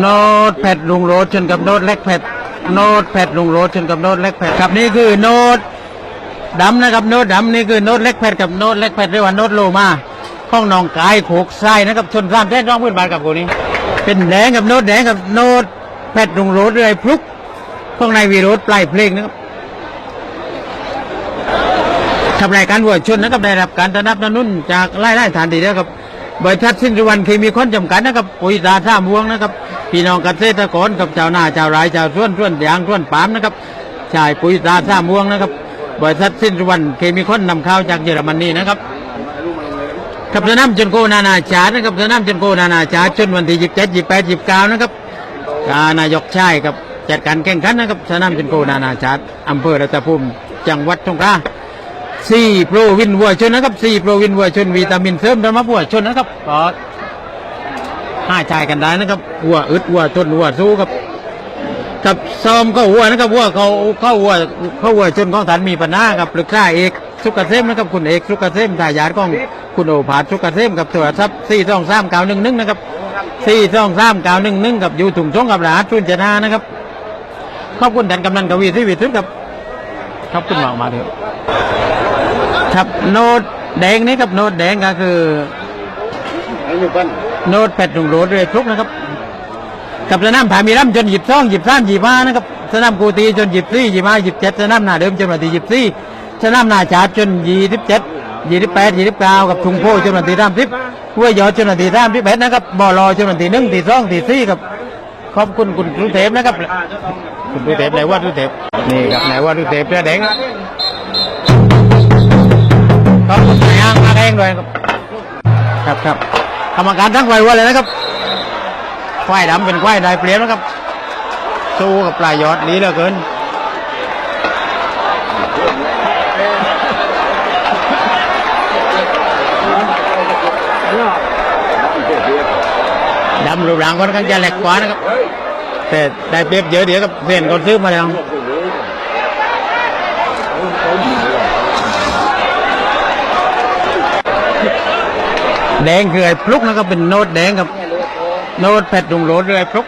โนดแพดลุงโรดชนกับโนดเล็กแพดโนดแพดลุงโรดชนกับโนดเล็กแพดครับนี่คือโนดดำนะครับโนดดำนี่คือโนดเล็กแพดกับโนดเล็กแพดเรียกว่าโนดโลมาข้องนองกายโขกไส้นะครับชนสามแท่นร้องพื้นบาทกับกูนี้ เป็นแดงกับโนดแดงกับโนดแพดลุงโรดเรื่อยพลุกข้องในวีโรดปลายเพลงนะครับทำรายการวัวชนนะครับได้รับการสนับสนุนจากไล่ไล่ฐานดีนะครับบริษัทสินสุวรรณเคมีค้นจำกัดนะครับปุ๋ยตาท่ามวงนะครับ พี่น้องเกษตรกรกับชาวนาชาวไร่ชาวสวนสวนยางสวนปาล์มนะครับชายปุ๋ยตาท่าม่วงนะครับบริษัทสินสุวรรณเคมีค้นนำเข้าจากเยอรมนีนะครับกับสนามจนโกนานาชาตินะครับสนามจนโกนานาชาติจนวันที่ยี่สิบเจ็ดยี่แปดยี่สิบเก้านะครับอานายกชายกับจัดการแข่งขันนะครับสนามจนโกนานาชาติอำเภอรัตภูมิจังหวัดสงขลาสี่โปรวินวัวชนนะครับสี่โปรวินวัวชนวิตามินเสริมธรรมะวัวชนนะครับ ห้าชายกันได้นะครับวัวอึดวัวทนวัวสู้ครับกับซ้อมก็วัวนะครับวัวเขาเขาวัวเขาวัวชนของฐานมีปัญหากับปรึกษาเอกสุกเกษมนะครับคุณเอกสุกเกษมทายาทของคุณโอภาสสุกเกษมกับโทรศัพท์สี่สองสามเก้าหนึ่งหนึ่งนะครับสี่สองสามเก้าหนึ่งหนึ่งกับอยู่ถุงช่องกับหัสชุนเจนานะครับขอบคุณท่านกำนันกวีที่วิทุนครับขอบคุณมากมาเลยครับโน้ตแดงนี่ครับโน้ตแดงก็คือ โน้ตแปดถุงโรดเรือพลุกนะครับ กับสนามผามีร่ำจนหยิบซ่องหยิบซ่ามหยิบมานะครับสนามกูตีจนหยิบซี่หยิบมาหยิบเจ็ดสนามหน้าเดิมจนวันที่หยิบซี่สนามหน้าจาดจนยี่สิบเจ็ดยี่สิบแปดยี่สิบเก้ากับถุงโพจนวันที่สามสิบห้วยยอดจนวันที่สามสิบเอ็ดนะครับบ่อรอจนวันที่หนึ่งที่สองที่สี่ครับขอบคุณคุณครูเทพนะครับคุณครูเทพไหนว่าครูเทพนี่ครับไหนว่าครูเทพเสื้อแดงขอบคุณนายอ้างมาแรงด้วยครับครับครับ กรรมการทั้งฝ่ายวัวเลยนะครับควายดำเป็นควายได้เปรียบนะครับ สู้กับปลายยอดนี้เหลือเกินดำรูปร่างค่อนข้างจะแหลกกว่านะครับ แต่ได้เปรียบเยอะเดี๋ยวกับเส้นเขาซื้อมาแล้ว แดงคือไอ้พลุกนะครับเป็นโน้ตแดงกับ โน้ตแพดดงโรดเลยไอ้พลุก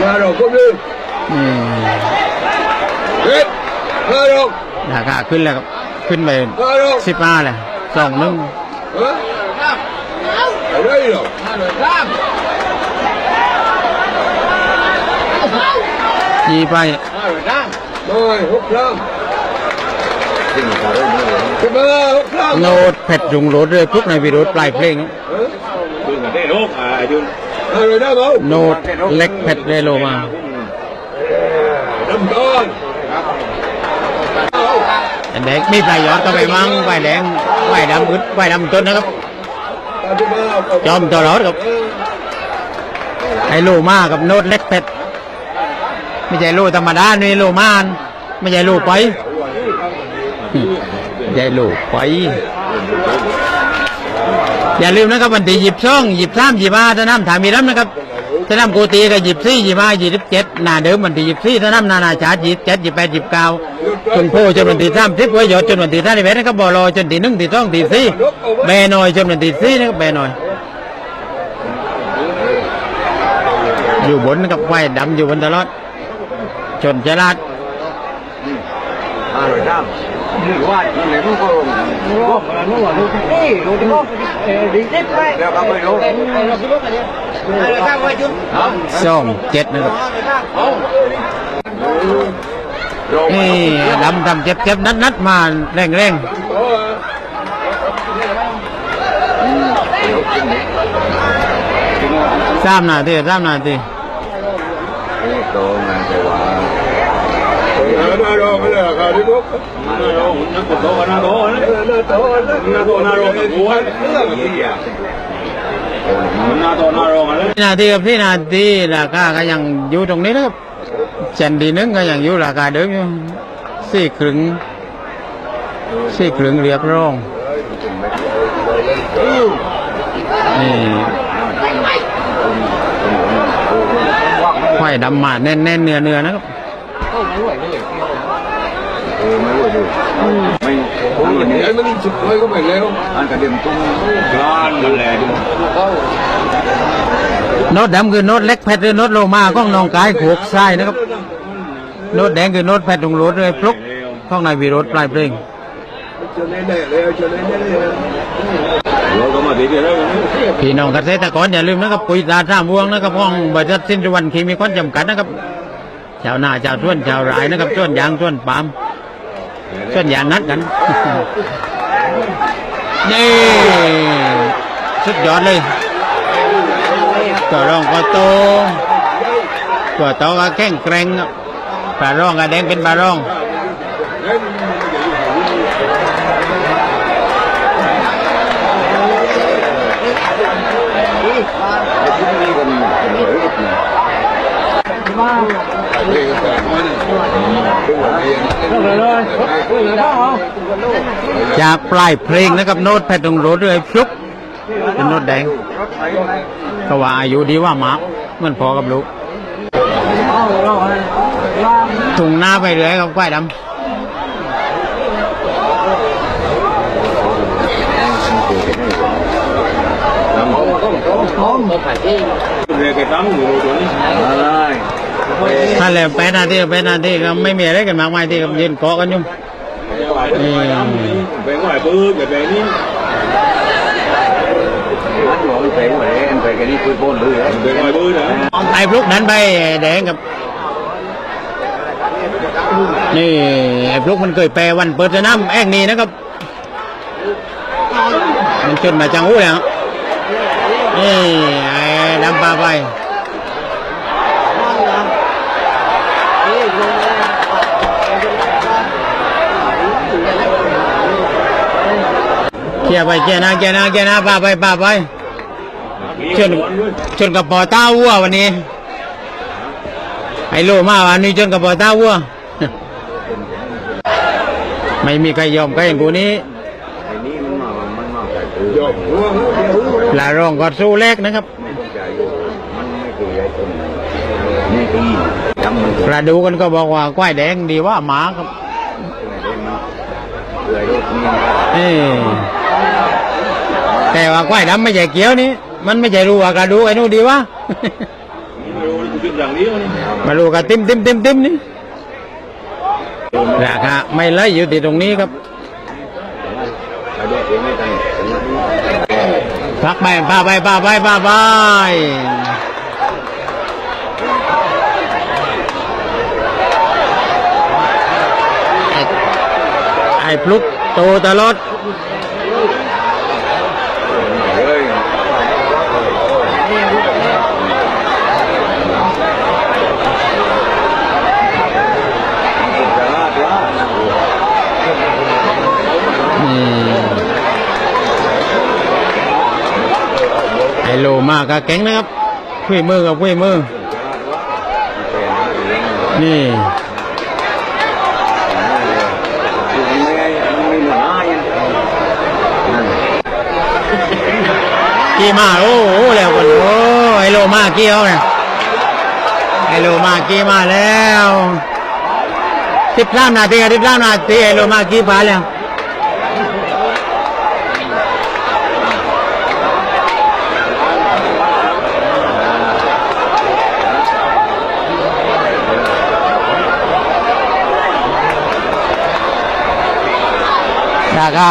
Claro, come. อืม Eh, claro, ราคาขึ้นแล้วครับขึ้นไปสิบห้าเลยสองหนึ่งยีไป Rồi, hút lắm. Cái ba, hút lắm. โน้ตแพดดุงโรดเลยพลุกในวีดีโอปลายเพลง Hả? À, rồi đó không? โน้ตเล็กแพดเรโลมา Đâm con. แต่แดงมีปลายยอดก็ไปมั่งปลายแดงปลายดำอึดปลายดำต้นนะครับ Ta cái ba, cậu- จอมตลอดครับไอ้โลมากับโน้ตเล็กแพด ไม่ใช่โลธรรมดานี่โลมาน ไม่ใช่โลไปไม่ใช่โลไปอย่าลืมนะครับวันที่หยิบช่องหยิบสามหยิบห้าสนามถามีรับนะครับสนามโกตีก็หยิบสี่หยิบห้าหยิบเจ็ดหน้าเดิมวันที่หยิบสี่สนามนานาชาติหยิบเจ็ดหยิบแปดหยิบเก้าจนโพจนวันที่สามสิบไว้ยอดจนวันที่สามสิบเอ็ดนะครับบอลอจนที่หนึ่งที่สองที่สี่แบหน่อยจนวันที่สี่นะครับแบหน่อยอยู่บนนะครับไฟดำอยู่บนตลอด ชนฉลาด À, rồi sao? Hoài, nó lấy một con. Đeo ba mươi đô. สองเจ็ดนะครับนี่ดำทำเจ็บเจ็บนัดนัดมาแรงแรงสามนาทีสามนาที นาทีกับพี่นาทีราคาก็ยังอยู่ตรงนี้นะครับเชนดีนึงก็ยังอยู่ราคาเดิมอยู่สี่ครึ่งสี่ครึ่งเรียบร้องนี่ควายดำมาแน่นๆเนื้อเนื้อๆนะครับ เออไม่รู้อยู่ไม่ผมอย่างนี้ไอ้มันสุดเลยก็ไปแล้วอันกระเด็นตุ้งกลานนั่นแหละดิโน้ตดำคือโน้ตเล็กแพทหรือโน้ตโลมาของน้องกายขวกทรายนะครับ โน้ตแดงคือโน้ตแพทตรงรถเลยพลุกข้องในวีรถปลายเพลงเจอแน่ๆเลยเจอแน่ๆเลยเร็วพี่น้องเกษตรกรอย่าลืมนะครับปุ๋ยตาท่าม่วงนะครับของบริษัทสินสุวรรณเคมีคอนจำกัดนะครับชาวนาชาวสวนชาวไร่นะครับสวนยางสวนปาล์ม สวนยางนัดกันนี่สุดยอดเลยตัวรองก็โตตัวโตก็แข็งแกร่งครับปลารองก็แดงเป็นปลารอง จากปลายเพลงนะครับโน้ตแพทตรงรถเลยฟลุกเป็นโน้ตแดงก็ว่าอายุดีว่าหมาเหมือนพอกับลูกถุงหน้าไปเลยครับควายดำเรียกตั้งอยู่ตรง นี้อะไรถ้าแล้วแปดนาทีแปดนาทีก็ไม่มีอะไรกันมากมายที่กับยืนเกาะกันอยู่เป็นว่าปื้อแบบนี้มันหลงไปหมดเลยไปกันนี่ปื้อป้นเลยเป็นว่าปื้อนะไอ้พลุกนั้นไปแดงกับ นี่ไอ้พลุกมันเคยแปลวันเปิดสนามแอ่งนี้นะครับ มันจนมาจังหู้แล้วนี่ไอ้ดำปลาไป กียร์ไปเกียร์หน้าเกียร์หน้าเกียร์หน้าปลาไปปลาไปชนชนกับปอต้าวัววันนี้ไอ้โลมาวันนี้ชนกับปอต้าวัวไม่มีใครยอมใครอย่างกูนี้ไอ้นี่มันมามันมาใส่ปื้อยอมหัวปลารองก็สู้แรกนะครับไม่ต้องใจอยู่มันไม่เคยใหญ่ตรงนี่ตีจำมันปลาดูกันก็บอกว่าควายแดงดีว่าหมาครับเลยรถนี่เอ้ แต่ว่าควายดำไม่ใช่เกี้ยวนี่มันไม่ใช่รู้ว่ากระดูกไอ้นู่นดีวะรู้จุดอย่างนี้มันมาดูกันติมติมติมติมนี่ราคาไม่ไล่อยู่ที่ตรงนี้ครับพักไปพาไปพาไปพาไปไอ้ไอ้พลุกโตตลอด ไอ้โลมากก็แข็งนะครับคุยมือกับคุยมือ นี่ กี่มาโอ้โหแล้วกันโอ้ไอโลมากี่เอาเนี่ยไอโลมากี่มาแล้วสิบสามนาทีสิบสามนาทีไอโลมากี่ผ่านแล้ว ดาก้า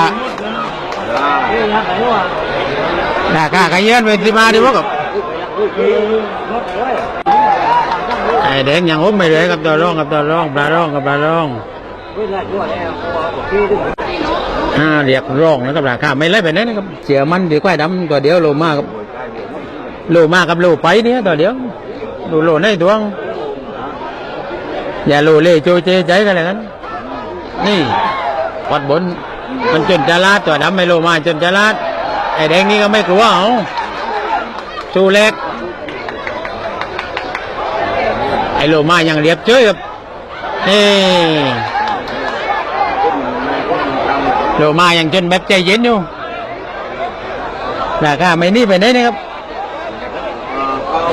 ดาก้ากันเยือนไปสิมาดีวะกับไอแดงยังอุ้มไม่เลยกับตัวร่องกับตัวร่องปลาร่องกับปลาร่องอ่าเรียกร่องนะครับราคาไม่ไล่ไปไหนนะครับเสียมันดีกว่าดำตัวเดียวโลมากครับโลมากกับโลไปเนี่ยตัวเดียวดูโลในดวงอย่าโลเล่โจเจใจกันเลยกันนี่วัดบน มันจนจะลาดตัวดำไม่โลมาจนจะลาดไอ้แดงนี่ก็ไม่กลัวเอาสู้เล็ก ไอ้โลมายังเรียบเฉยครับนี่โลมายังจนแบบใจเย็นอยู่ราคาไม่นี่ไปไหนนะครับ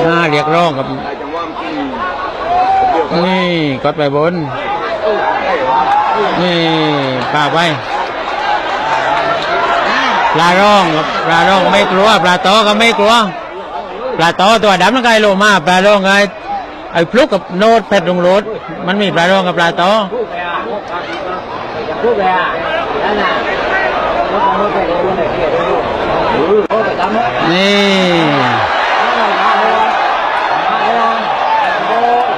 อ่าเรียกร้องครับนี่กดไปบน นี่ปลาไป ปลาร่องกับปลาร่องไม่กลัวปลาโตก็ไม่กลัวปลาโตตัวดำนั่นไงโลมาปลาร่องไงไอ้พลุกกับโนดเพชรลงรถมันมีปลาร่องกับปลาโตนี่ Nó là ngã thôi. Ngã thôi. Vô.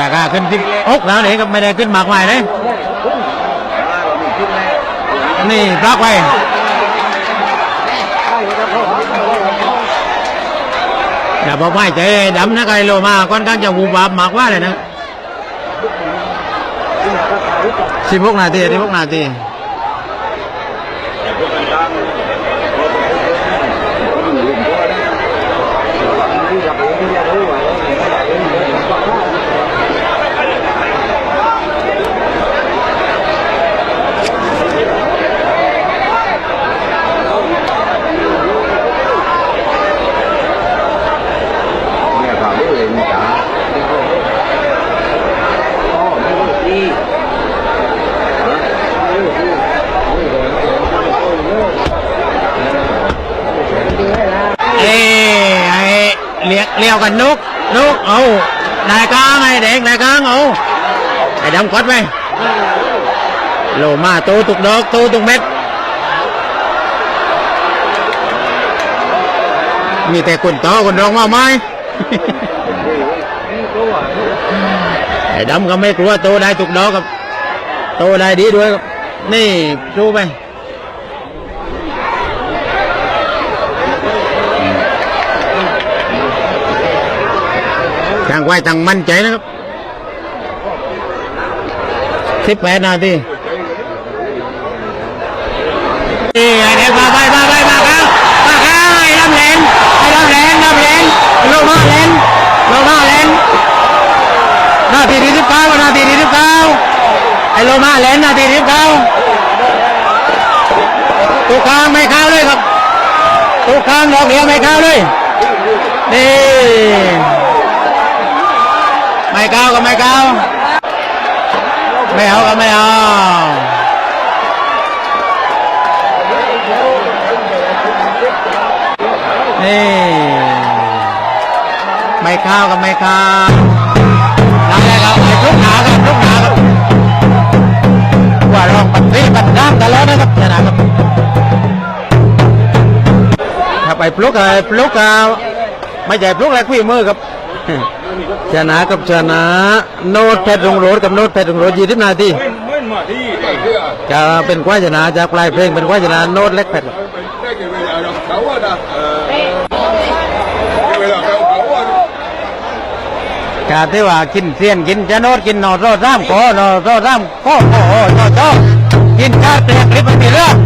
ราคาขึ้นที่อกแล้วนี่ก็ไม่ได้ขึ้นมากมายเลย นี่ปลักไว้อย่าบอกไม่ใจดำนะไกโลมาค่อนข้างจะวูบวาบมากว่าเลยนะสิบหกนาทีสิบหกนาที Đi gặp những cái gia đình ngoài đó, người ta gặp những người mà có khác. เนี่ยความรู้เลยนี่จ้า Ồ, mấy cái gì? Mấy cái gì? Đi hết ra. เอ้ไอ้เลี้ ยงเลี้ยวกันนุกนุกเอานายกลางไอ้แดงนายกลางเอาไอ้ดำกดไปโลมาตูตุกดอกตูตุกเม็ด มีแต่คนต่อคนรองมาไหมไอ้ดำก็ไม่กลัวโตได้ตุกดอกกับโตได้ดีด้วยนี่ดูไปางไว้ทางมั่นใจนะครับสิบแปดนาทีนี่ไอ้เด็กมาไปมาไปมาครับมาครับไอ้ลำแหลนไอ้ลำแหลนลำแหลนลงมาแหลนลงมาแหลนนาทีที่สิบเก้านาทีที่สิบเก้าไอโลมาเลนนาทีที่สิบเก้าตุกข้างไม่เข้าเลยครับตุกข้างดอกเดียวไม่เข้าเลยนี่ เข้าก็ไม่เข้าไม่เอาก็ไม่เอา นี่ ไม่เข้าก็ไม่เข้านั่นแหละครับไอ้ลูกหนาครับลูกหนาครับว่าร้องปัดนี้ปัดน้ำตลอดนะครับชนะครับถ้าไปปลุกไอ้ปลุกเอาไม่ใช่ปลุกอะไรคุยมือครับ ชนะกับชนะ โนดเพชรลงโรดกับโนดเพชรลงโรดยี่สิบนาทีเมื่อเมื่อมาที่จะเป็นควายชนะจากปลายเพลงเป็นควายชนะโนดเล็กเพชรครับได้กี่เวลาเรที่ว่ากินเสียนกินจะโนดกินนอโรดร่ามโกนอโรดร่ามโกโอ้โหโนโตกินข้าเปลือกลิบ